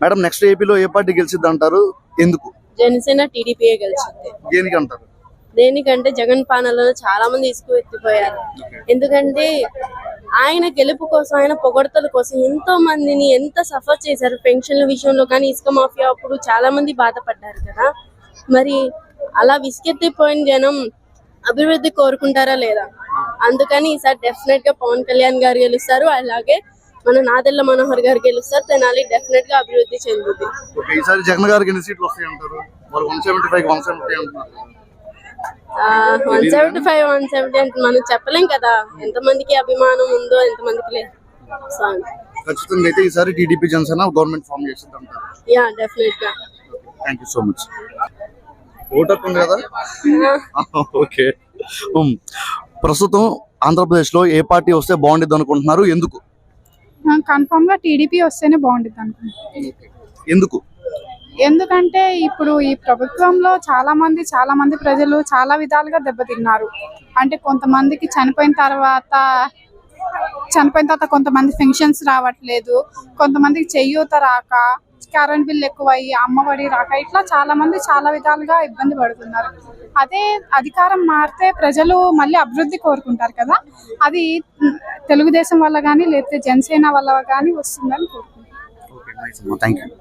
Madam next ఏపీలో ఏ party గెలిచిద్ది అంటారు ఎందుకు? జనసేన టీడీపీఏ గెలిచింది. దేనికి అంటారు దేనికంటే జగన్ పాలనలో చాలా మంది ఇసుకు ఎత్తిపోయారు. ఎందుకంటే ఆయన గెలుపు కోసం ఆయన పొగడతల కోసం ఎంతో మందిని ఎంత సఫర్ చేశారు. పెన్షన్ల విషయంలో కానీ ఇసుక మాఫియా అప్పుడు చాలా మంది బాధపడ్డారు కదా. మరి అలా విసుకెత్తిపోయిన జనం అభివృద్ధి కోరుకుంటారా లేదా? అందుకని ఈసారి డెఫినెట్గా పవన్ కళ్యాణ్ గారు గెలుస్తారు. అలాగే మన నాదెళ్ళ మనోహర్ గారు గెలుస్తారు తెనాలి డెఫినెట్గా అభివృద్ధి చెందుతుంది ఈసారి జగన్ గారికి ఎన్ని సీట్లు వస్తాయి అంటారు? వాళ్ళు one seventy five one seventy అంటున్నారు. One seventy five one seventy అంటే మనం చెప్పలేం కదా. ఎంతమందికి అభిమానం ఉందో ఎంతమందికి లేదు. ఖచ్చితంగా అయితే ఈసారి టీడీపీ జనసేన గవర్నమెంట్ ఫామ్ చేసింది అంటారు. యా డెఫినెట్గా thank you so much vote హక్కు ఉంది కదా? ఓకే. ప్రస్తుతం ఆంధ్రప్రదేశ్లో ఏ పార్టీ వస్తే బాగుండిద్ది అనుకుంటున్నారు? ఎందుకు? కన్ఫామ్గా టీడీపీ వస్తేనే బాగుంటుంది అనుకుంటున్నాను ఎందుకు? ఎందుకంటే ఇప్పుడు ఈ ప్రభుత్వంలో చాలా మంది చాలా మంది ప్రజలు చాలా విధాలుగా దెబ్బతిన్నారు. అంటే కొంతమందికి చనిపోయిన తర్వాత చనిపోయిన తర్వాత కొంతమంది ఫంక్షన్స్ రావట్లేదు. కొంతమందికి చెయ్యూత రాక కరెంట్ బిల్ ఎక్కువయ్యి అమ్మఒడి రాక ఇట్లా చాలా మంది చాలా విధాలుగా ఇబ్బంది పడుతున్నారు. అదే అధికారం మారితే ప్రజలు మళ్ళీ అభివృద్ధి కోరుకుంటారు కదా. అది తెలుగుదేశం వల్ల కానీ లేకపోతే జనసేన వల్ల కానీ వస్తుందని కోరుకుంటున్నాను.